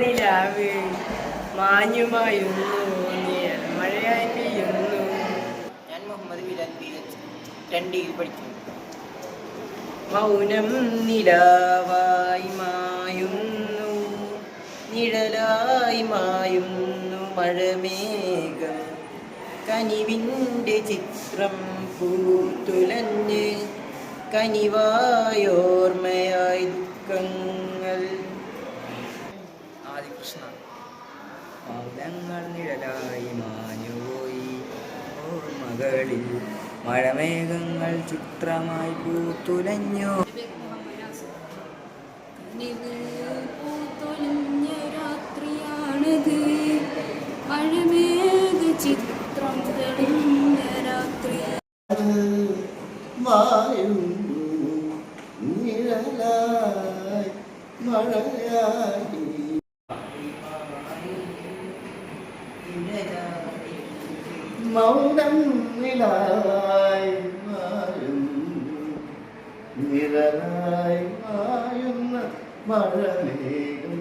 നിലാവ് മാഞ്ഞുമായുന്നു. നീ മഴയായി പെയ്യുന്നു ഞാൻ മുഹമ്മദ് ബിലാൽ ബി എച്ച് രണ്ടിൽ പഠിച്ചു മൗനം നിലാവായി മായുന്നു. നിഴലായി മായുന്നു. മഴമേഘം കനിവിന്റെ ചിത്രം പൂത്തുലഞ്ഞ് കനിവായോർമ്മയായി ദുഃഖങ്ങൾ ആദികൃഷ്ണ പാദങ്ങൾ നിഴലായി മാഞ്ഞുപോയി. ഓർമ്മകളിൽ മഴമേഘങ്ങൾ ചിത്രമായി പൂത്തുലഞ്ഞു. പൂത്തൊലിഞ്ഞ രാത്രിയാണിത് മഴമേഘ ചിത്രം തെളിഞ്ഞ രാത്രി. മൗനം നിലായി മാറുന്നു. നിഴലായി മായുന്ന മഴമേഘം